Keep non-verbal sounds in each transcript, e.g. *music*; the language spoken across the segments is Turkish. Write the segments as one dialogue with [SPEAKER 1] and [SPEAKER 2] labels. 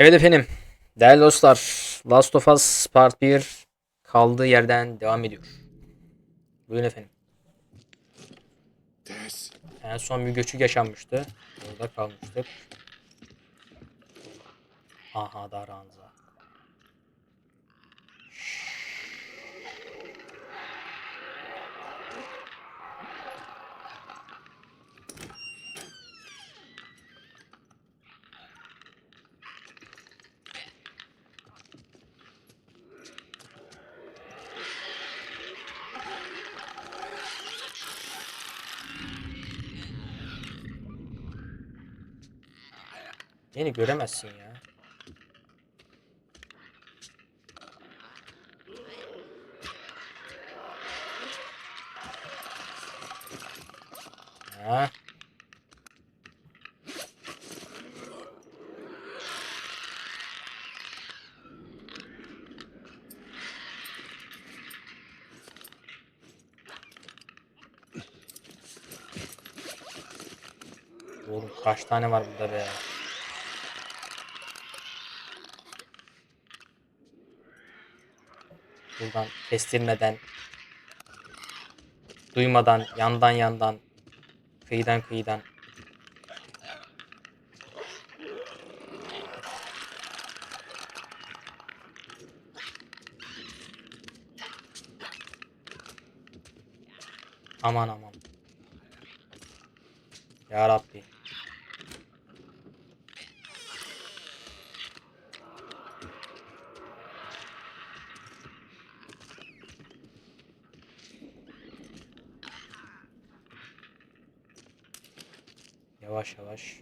[SPEAKER 1] Evet efendim. Değerli dostlar. Last of Us Part 1 kaldığı yerden devam ediyor. Buyurun efendim. En son bir göçük yaşanmıştı. Orada kalmıştık. Aha da Beni göremezsin ya. Ha. Oğlum kaç tane var burada be? Buradan kestirmeden duymadan yandan yandan kıyıdan kıyıdan. Aman aman. Ya Rabbi yavaş yavaş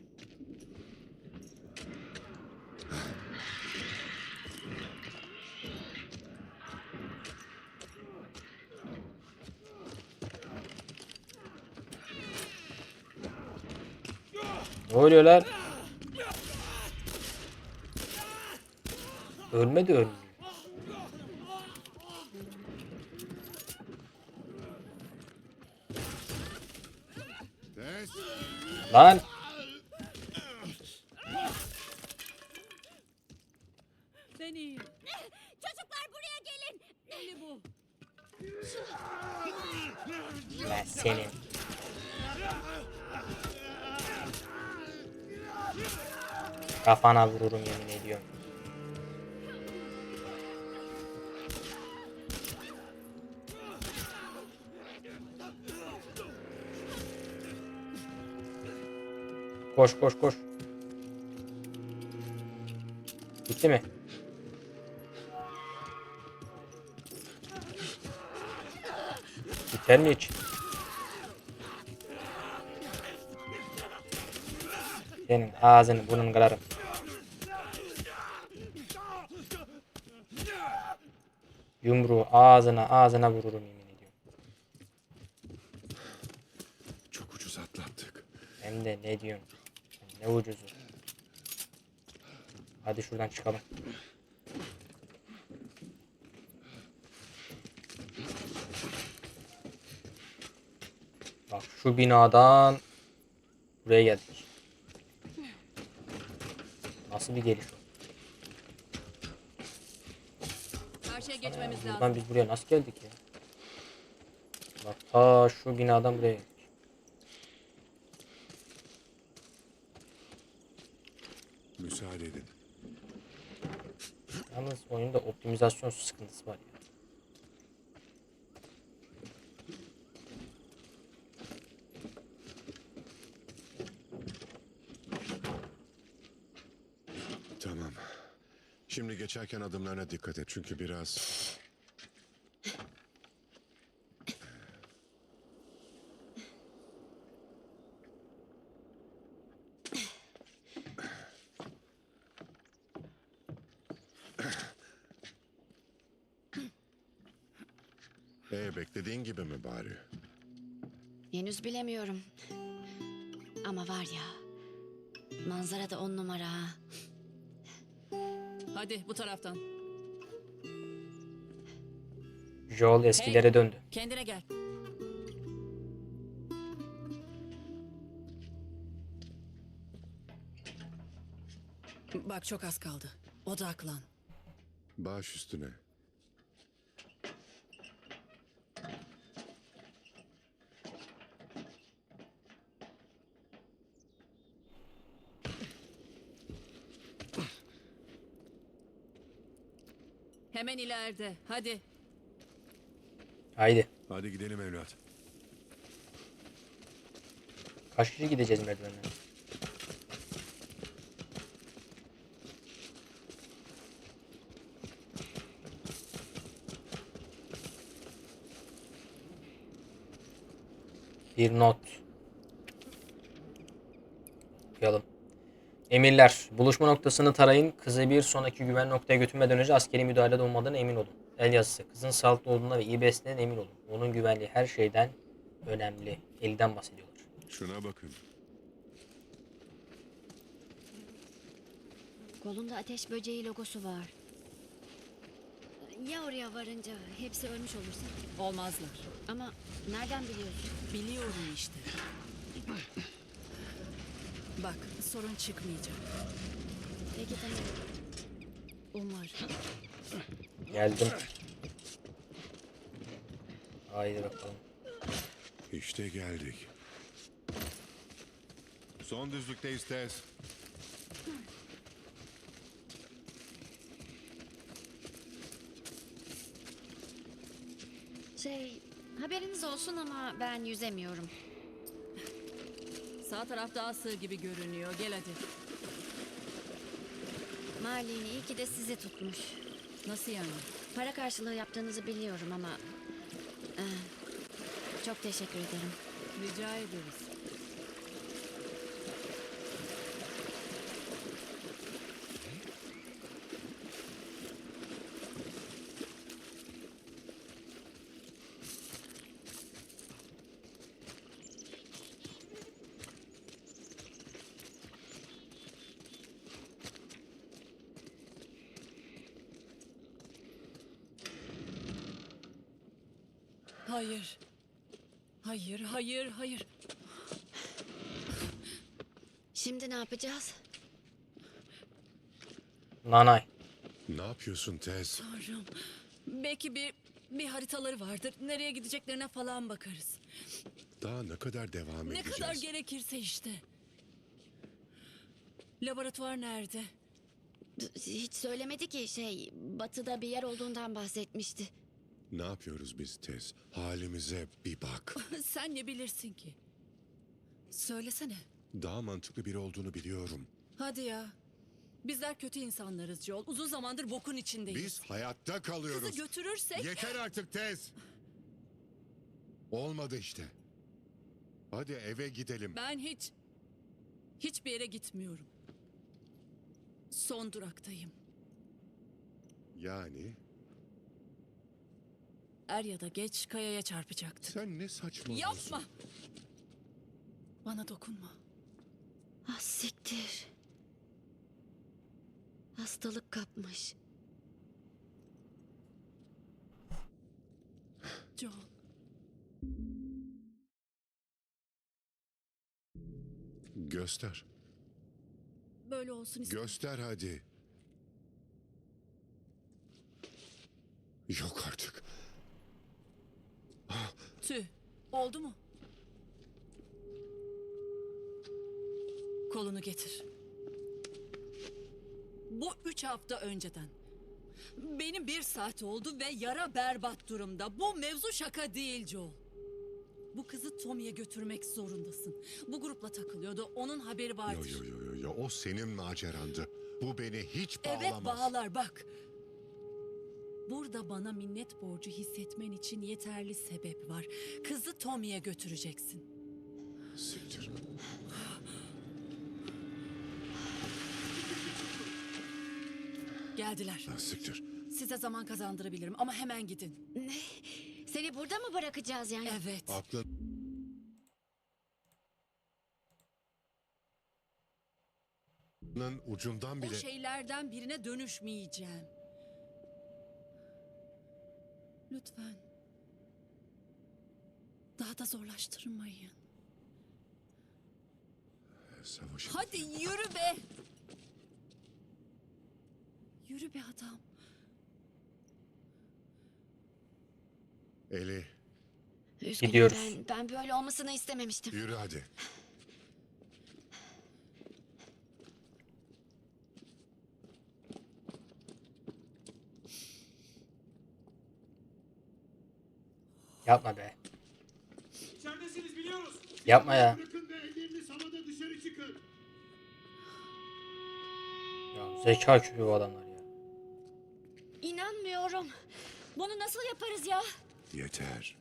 [SPEAKER 1] Ne oluyor lan? Ölmedi ölmüyor.
[SPEAKER 2] Tez.
[SPEAKER 1] Lan
[SPEAKER 3] Seni. Çocuklar buraya gelin. Eli bu.
[SPEAKER 1] ben senin. Kafana vururum yemin ediyorum. Koş koş koş. Bitti mi? Biter mi hiç? Senin ağzını burnunu kırarım. Yumruğu ağzına ağzına vururum yemin ediyorum.
[SPEAKER 2] Çok ucuz atlattık.
[SPEAKER 1] Hem de ne diyorsun? Ne ucuzu. Hadi şuradan çıkalım. Bak şu binadan buraya geldik. Nasıl bir geliş?
[SPEAKER 3] Karşıya geçmemiz
[SPEAKER 1] Buradan
[SPEAKER 3] lazım.
[SPEAKER 1] biz buraya nasıl geldik ya? Bak ta şu binadan buraya geldik. Yalnız oyunda optimizasyon sıkıntısı var ya.
[SPEAKER 2] Tamam. Şimdi geçerken adımlarına dikkat et çünkü biraz... Ee, beklediğin gibi mi bari?
[SPEAKER 4] Henüz bilemiyorum. Ama var ya. Manzara da on numara. ha.
[SPEAKER 3] Hadi bu taraftan.
[SPEAKER 1] Joel eskilere döndü.
[SPEAKER 3] Kendine gel. Bak çok az kaldı. Odaklan.
[SPEAKER 2] Baş üstüne.
[SPEAKER 3] Hemen ileride. Hadi.
[SPEAKER 1] Haydi.
[SPEAKER 2] Hadi gidelim evlat.
[SPEAKER 1] Kaç kişi gideceğiz merdivenle? Bir not. Emirler, buluşma noktasını tarayın. Kızı bir sonraki güven noktaya götürmeden önce askeri müdahalede olmadığına emin olun. El yazısı. Kızın sağlıklı olduğuna ve iyi beslenen emin olun. Onun güvenliği her şeyden önemli. Elden bahsediyorlar.
[SPEAKER 2] Şuna bakın.
[SPEAKER 4] Kolunda ateş böceği logosu var. Ya oraya varınca hepsi ölmüş olursa?
[SPEAKER 3] Olmazlar.
[SPEAKER 4] Ama nereden biliyorsun?
[SPEAKER 3] Biliyorum işte. *laughs* Bak sorun çıkmayacak.
[SPEAKER 4] Peki tamam. Umarım.
[SPEAKER 1] Geldim. Haydi bakalım.
[SPEAKER 2] İşte geldik. Son düzlükteyiz Tez.
[SPEAKER 4] Şey, haberiniz olsun ama ben yüzemiyorum.
[SPEAKER 3] Sağ taraf daha sığ gibi görünüyor. Gel hadi.
[SPEAKER 4] Marlin iyi ki de sizi tutmuş.
[SPEAKER 3] Nasıl yani?
[SPEAKER 4] Para karşılığı yaptığınızı biliyorum ama... eh, çok teşekkür ederim.
[SPEAKER 3] Rica ederiz. Hayır. Hayır, hayır, hayır.
[SPEAKER 4] Şimdi ne yapacağız?
[SPEAKER 1] Nanay.
[SPEAKER 2] Ne yapıyorsun Tez?
[SPEAKER 3] Tanrım. Belki bir bir haritaları vardır. Nereye gideceklerine falan bakarız.
[SPEAKER 2] Daha ne kadar devam
[SPEAKER 3] Ne
[SPEAKER 2] edeceğiz?
[SPEAKER 3] kadar gerekirse işte. Laboratuvar nerede?
[SPEAKER 4] D- Hiç söylemedi ki şey, batıda bir yer olduğundan bahsetmişti.
[SPEAKER 2] Ne yapıyoruz biz Tez? Halimize bir bak. *laughs*
[SPEAKER 3] Sen ne bilirsin ki? Söylesene.
[SPEAKER 2] Daha mantıklı biri olduğunu biliyorum.
[SPEAKER 3] Hadi ya. Bizler kötü insanlarız Joel. Uzun zamandır bokun içindeyiz.
[SPEAKER 2] Biz hayatta kalıyoruz.
[SPEAKER 3] Kızı götürürsek...
[SPEAKER 2] Yeter artık Tez. Olmadı işte. Hadi eve gidelim.
[SPEAKER 3] Ben hiç... Hiçbir yere gitmiyorum. Son duraktayım.
[SPEAKER 2] Yani
[SPEAKER 3] Er ya da geç kayaya çarpacaktı.
[SPEAKER 2] sen ne saçmalıyorsun?
[SPEAKER 3] Yapma! Bana dokunma.
[SPEAKER 4] Ah siktir. Hastalık kapmış.
[SPEAKER 3] Joel.
[SPEAKER 2] Göster.
[SPEAKER 3] Böyle olsun istedim.
[SPEAKER 2] Göster hadi. Yok artık.
[SPEAKER 3] Tüh. Oldu mu? Kolunu getir. Bu üç hafta önceden. Benim bir saat oldu ve yara berbat durumda. Bu mevzu şaka değil Joel. Bu kızı Tommy'ye götürmek zorundasın. Bu grupla takılıyordu. Onun haberi
[SPEAKER 2] Yo
[SPEAKER 3] vardır.
[SPEAKER 2] yo yo yo yo o senin macerandı. Bu beni hiç bağlamaz.
[SPEAKER 3] Evet bağlar bak. Burada bana minnet borcu hissetmen için yeterli sebep var. Kızı Tommy'ye götüreceksin.
[SPEAKER 2] Siktir.
[SPEAKER 3] Geldiler.
[SPEAKER 2] Siktir.
[SPEAKER 3] Size zaman kazandırabilirim ama hemen gidin.
[SPEAKER 4] Ne? Seni burada mı bırakacağız yani?
[SPEAKER 3] Evet.
[SPEAKER 2] Aklın... ucundan
[SPEAKER 3] O
[SPEAKER 2] bile...
[SPEAKER 3] şeylerden birine dönüşmeyeceğim. Lütfen. Daha da zorlaştırmayın.
[SPEAKER 2] Savaşı...
[SPEAKER 3] Hadi yürü be. Yürü be adam.
[SPEAKER 2] Eli,
[SPEAKER 4] Üzgünüm
[SPEAKER 1] Gidiyoruz.
[SPEAKER 4] ben, ben böyle olmasını istememiştim.
[SPEAKER 2] yürü hadi.
[SPEAKER 1] Yapma be.
[SPEAKER 5] İçeridesiniz biliyoruz.
[SPEAKER 1] Yapma ya.
[SPEAKER 5] Bırakın ve elleriniz havada dışarı çıkın.
[SPEAKER 1] Ya zeka küpü bu adamlar ya.
[SPEAKER 4] İnanmıyorum. Bunu nasıl yaparız ya?
[SPEAKER 2] Yeter.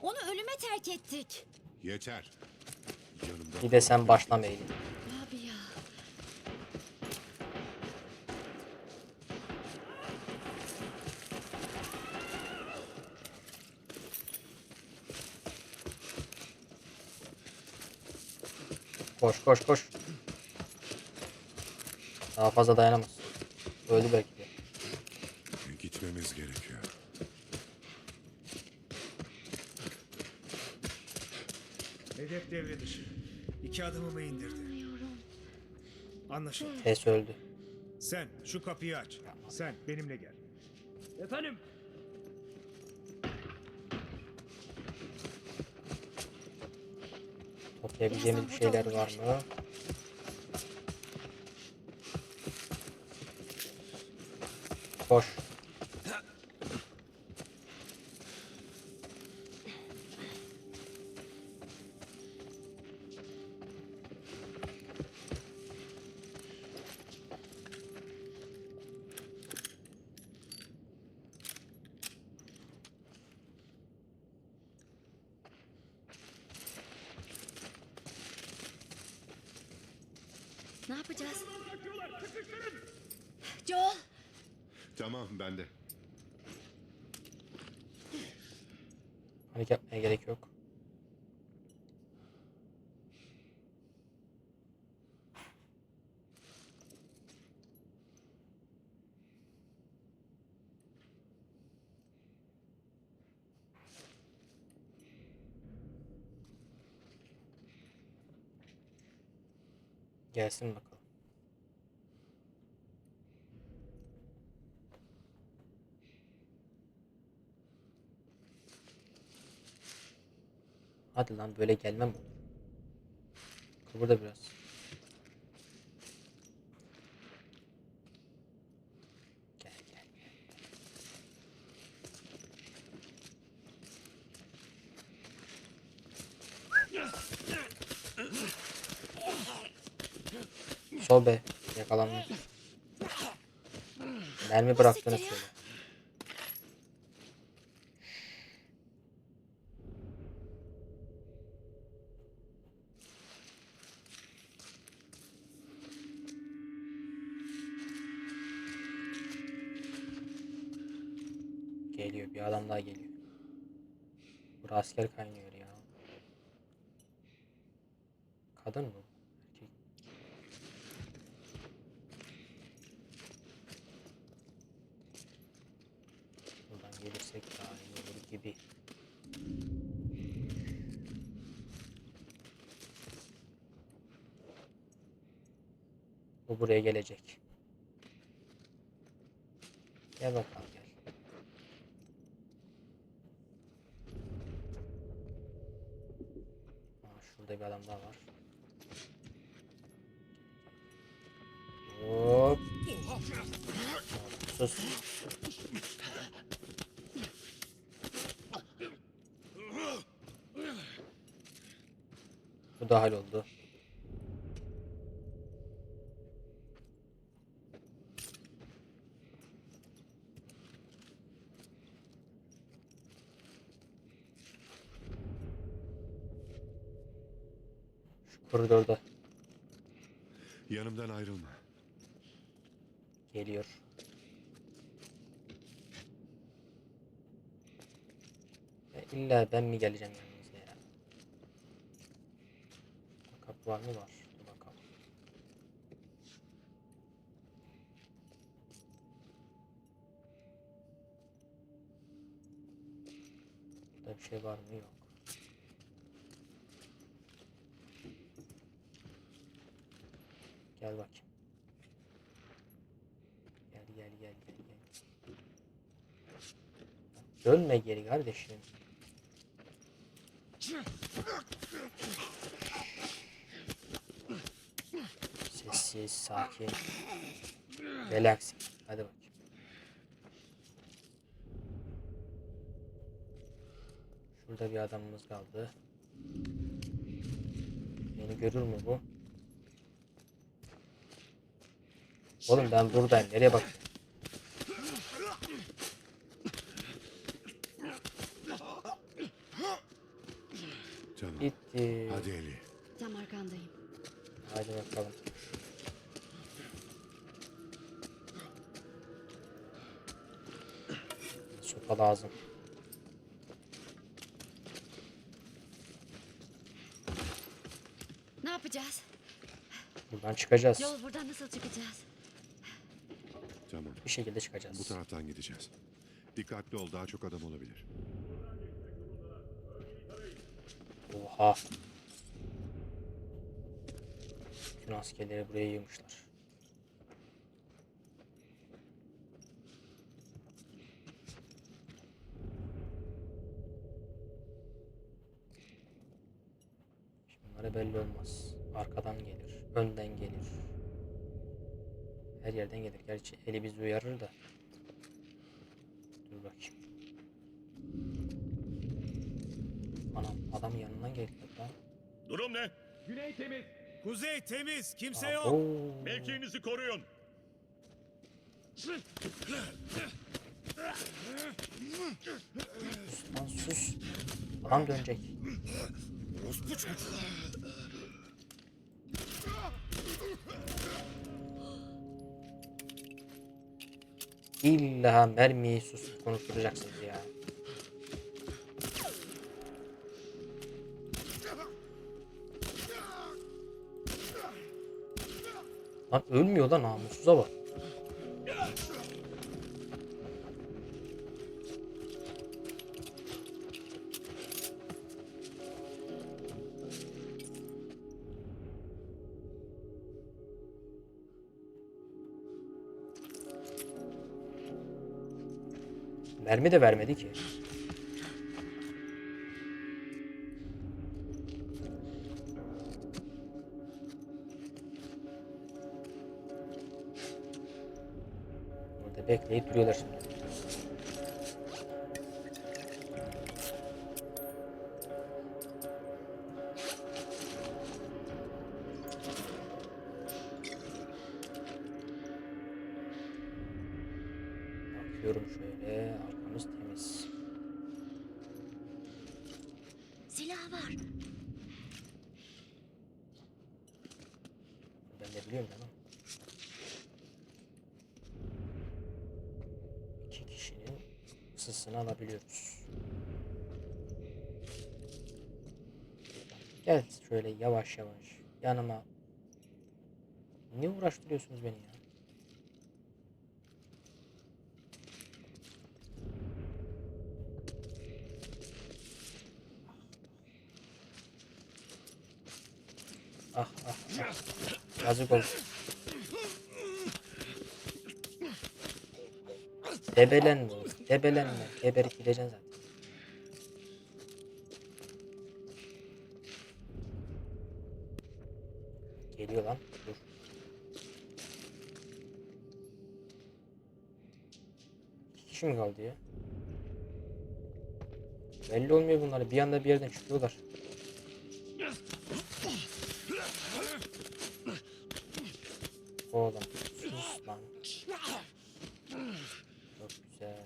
[SPEAKER 4] Onu ölüme terk ettik.
[SPEAKER 2] Yeter. Yanımda
[SPEAKER 1] Bir de sen başlama Eylül. Koş koş koş. Daha fazla dayanamaz. Öldü belki de.
[SPEAKER 2] gitmemiz gerekiyor.
[SPEAKER 6] Hedef devre dışı. İki adımımı indirdi. Anlaşıldı.
[SPEAKER 1] Tess öldü.
[SPEAKER 6] Sen şu kapıyı aç. Sen benimle gel.
[SPEAKER 5] Efendim?
[SPEAKER 1] Toplayabileceğimiz bir şeyler var mı? Koş.
[SPEAKER 4] Ne yapacağız? Joel.
[SPEAKER 2] Tamam ben de.
[SPEAKER 1] Panik yapmaya gerek yok. Gelsin bakalım. Hadi lan böyle gelmem olur. Kıvırda biraz. Sol be. Yakalanmış. Mermi bıraktığını söyle. Geliyor bir adam daha geliyor. Bu asker kaynıyor ya. Kadın mı? Erkek. Buradan gelirsek daha iyi olur gibi. Bu buraya gelecek. Gel bakalım gel. Aa, şurada bir adam daha var. Hop. Sus. Bu da halloldu. Şu koridorda
[SPEAKER 2] Yanımdan ayrılma.
[SPEAKER 1] geliyor. Ya illa ben mi geleceğim yanınıza ya? Kapı var mı var? Dur bakalım. Burada bir şey var mı? Yok. Gel bak. Gel gel gel gel gel. Dönme geri kardeşim. Sessiz, sakin. Relax. Hadi bak. Şurada bir adamımız kaldı. Beni görür mü bu? Oğlum ben buradayım. Nereye bak?
[SPEAKER 2] Canım.
[SPEAKER 1] Gitti.
[SPEAKER 2] Hadi Eli.
[SPEAKER 4] Tam arkandayım.
[SPEAKER 1] Hadi bakalım. Sopa lazım.
[SPEAKER 4] Ne yapacağız?
[SPEAKER 1] Buradan çıkacağız.
[SPEAKER 4] Yol buradan nasıl çıkacağız?
[SPEAKER 2] Tamam.
[SPEAKER 1] Bir şekilde çıkacağız.
[SPEAKER 2] Bu taraftan gideceğiz. Dikkatli ol daha çok adam olabilir.
[SPEAKER 1] Oha. Bütün askerleri buraya yığmışlar. Bunlara belli olmaz. Arkadan gelir, önden gelir. Her yerden gelir. Gerçi eli bizi uyarır da. Dur bakayım. Anam adam yanından geldi lan.
[SPEAKER 7] Durum ne?
[SPEAKER 5] Güney temiz.
[SPEAKER 6] Kuzey temiz. Kimse yok.
[SPEAKER 1] Oo.
[SPEAKER 7] Mevkiinizi koruyun.
[SPEAKER 1] Lan sus. Adam dönecek. İlla mermiyi susup konuşturacaksınız ya. Lan ölmüyor lan namussuza bak. Mermi de vermedi ki. Burada bekleyip duruyorlar şimdi. Yavaş yavaş yanıma. Ne uğraştırıyorsunuz beni ya? Ah ah ah. Yazık oldu. Debelenme. Debelenme. Geberip gideceksin zaten. Kişi mi kaldı ya? Belli olmuyor bunlar. Bir anda bir yerden çıkıyorlar. Oğlum sus lan. Çok güzel.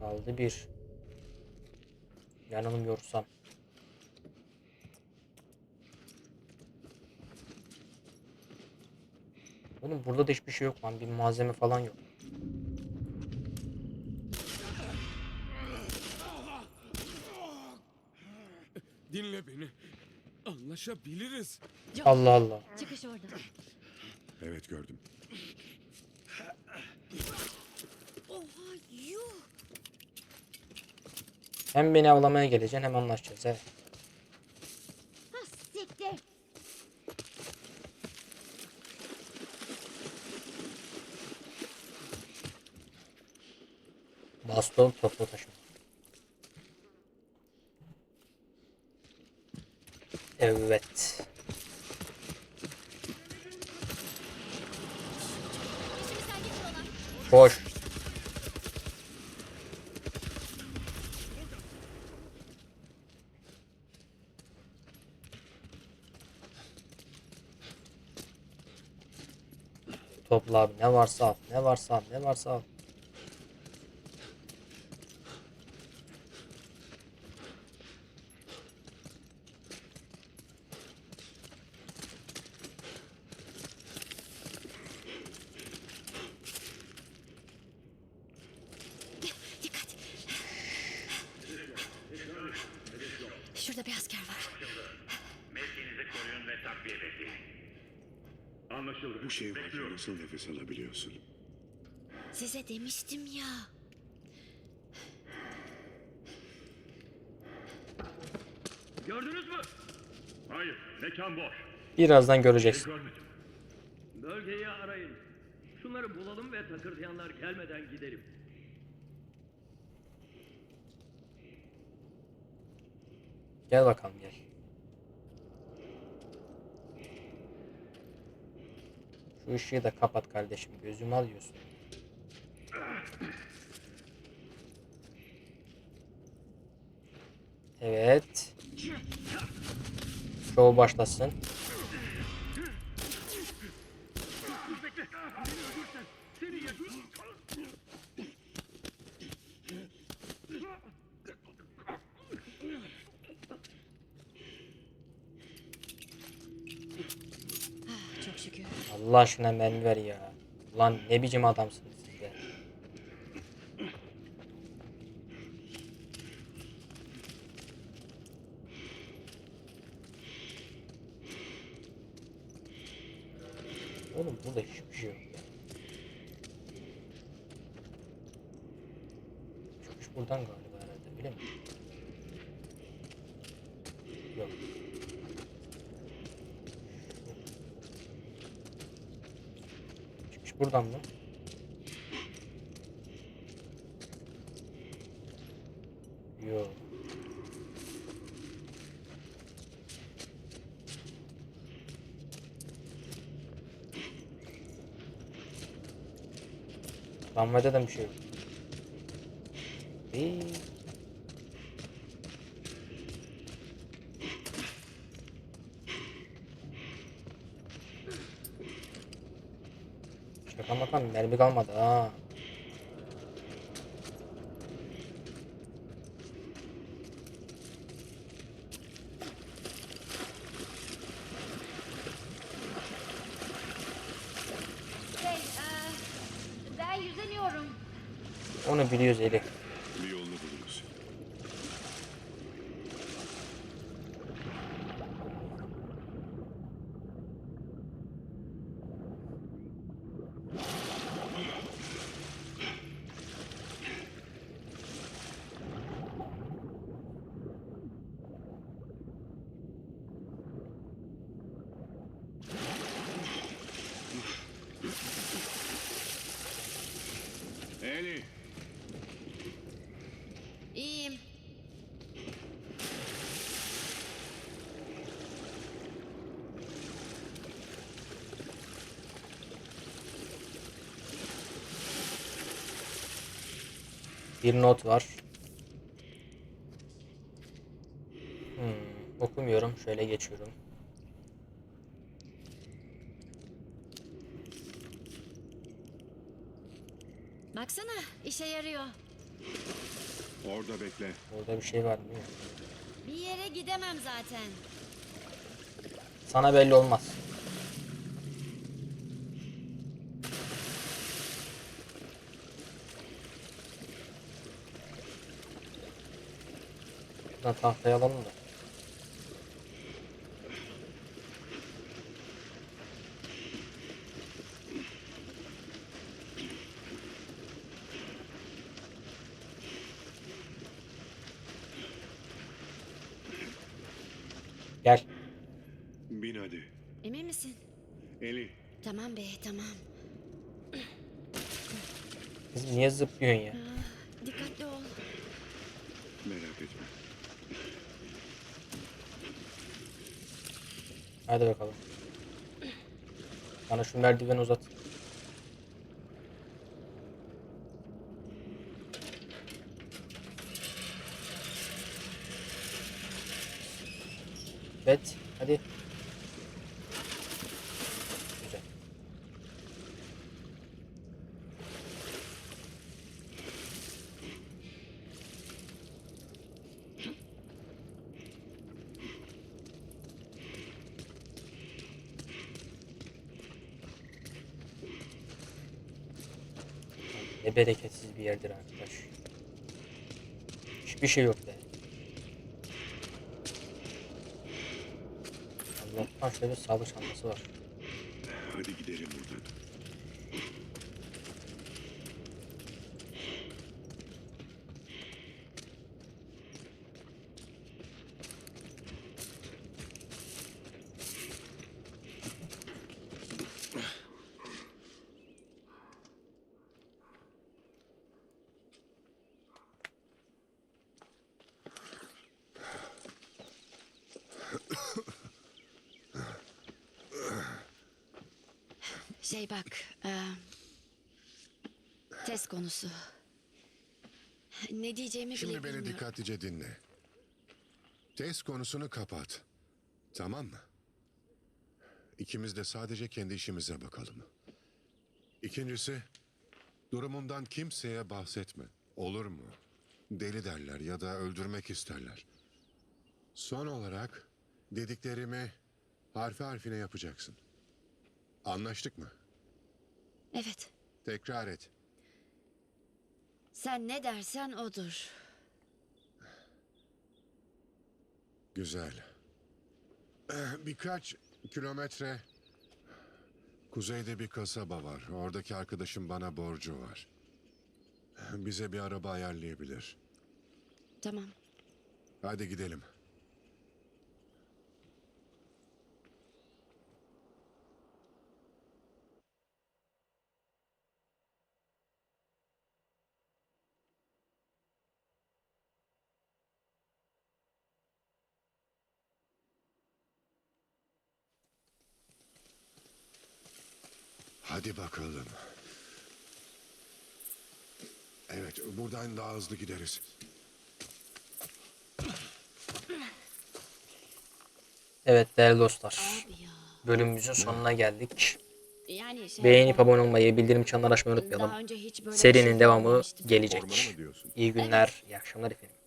[SPEAKER 1] Kaldı bir. Yanılmıyorsam. Oğlum burada da hiçbir şey yok lan. Bir malzeme falan yok.
[SPEAKER 5] Dinle beni. Anlaşabiliriz.
[SPEAKER 1] Allah Allah.
[SPEAKER 4] Çıkış orada.
[SPEAKER 2] Evet gördüm.
[SPEAKER 3] Oha yuh.
[SPEAKER 1] Hem beni avlamaya geleceksin hem anlaşacağız. Evet. Astol toplu taşıma. Evet. Koş. Topla abi ne varsa al. Ne varsa al. Ne varsa al.
[SPEAKER 4] Dikkat. Şurada bir asker var.
[SPEAKER 7] Mevkinizi koruyun ve takviye bekleyin. Anlaşıldı.
[SPEAKER 2] Bu şey varken nasıl nefes alabiliyorsun?
[SPEAKER 4] Size demiştim ya.
[SPEAKER 5] Gördünüz mü?
[SPEAKER 7] Hayır, mekan boş.
[SPEAKER 1] Birazdan göreceksin.
[SPEAKER 7] Görmedim.
[SPEAKER 8] Bölgeyi arayın. Şunları bulalım ve takırdayanlar gelmeden gidelim.
[SPEAKER 1] Gel bakalım gel. Şu ışığı da kapat kardeşim. Gözümü alıyorsun. Evet. Şov başlasın.
[SPEAKER 4] Ah, çok şükür.
[SPEAKER 1] Allah aşkına mermi ver ya. Ulan ne biçim adamsınız siz de. Oğlum burada hiçbir şey yok. Çıkış buradan galiba herhalde öyle mi? Yok. Çıkış buradan mı? Yok. Tramvayda da bir şey yok. İyi. Şaka maka mermi kalmadı ha. Onu biliyoruz
[SPEAKER 2] Bir
[SPEAKER 1] not var. Hmm, okumuyorum. Şöyle geçiyorum.
[SPEAKER 4] Baksana, işe yarıyor.
[SPEAKER 2] orada bekle.
[SPEAKER 1] Orada bir şey var mı?
[SPEAKER 4] Bir yere gidemem zaten.
[SPEAKER 1] Sana belli olmaz. Şuradan tahtayı alalım da. Gel.
[SPEAKER 2] Bin hadi.
[SPEAKER 4] Emin misin?
[SPEAKER 2] Eli,
[SPEAKER 4] Tamam be, tamam.
[SPEAKER 1] Kız niye zıplıyorsun ya?
[SPEAKER 4] Dikkatli ol.
[SPEAKER 2] Merak etme.
[SPEAKER 1] Hadi bakalım. Bana şu merdiveni uzat. Evet, hadi. Güzel. Ne bereketsiz bir yerdir arkadaş. Hiçbir şey yok be. Allah'tan şöyle sağlık çantası var.
[SPEAKER 2] Hadi gidelim buradan.
[SPEAKER 4] Şey bak. e, test konusu. Ne diyeceğimi bile
[SPEAKER 2] Şimdi beni
[SPEAKER 4] bilmiyorum.
[SPEAKER 2] dikkatlice dinle. Test konusunu kapat. Tamam mı? İkimiz de sadece kendi işimize bakalım. İkincisi, durumundan kimseye bahsetme. Olur mu? Deli derler ya da öldürmek isterler. Son olarak dediklerimi harfi harfine yapacaksın. Anlaştık mı?
[SPEAKER 4] Evet.
[SPEAKER 2] Tekrar et.
[SPEAKER 4] Sen ne dersen odur.
[SPEAKER 2] Güzel. Eh, Birkaç kilometre kuzeyde bir kasaba var. Oradaki arkadaşım bana borcu var. Bize bir araba ayarlayabilir.
[SPEAKER 4] Tamam.
[SPEAKER 2] Hadi gidelim. Hadi bakalım. Evet, buradan daha hızlı gideriz.
[SPEAKER 1] Evet değerli dostlar. Bölümümüzün sonuna geldik.
[SPEAKER 4] Yani şey...
[SPEAKER 1] Beğenip abone olmayı, bildirim çanları açmayı unutmayalım. Serinin
[SPEAKER 4] şey
[SPEAKER 1] devamı gelecek. İyi günler, iyi akşamlar efendim.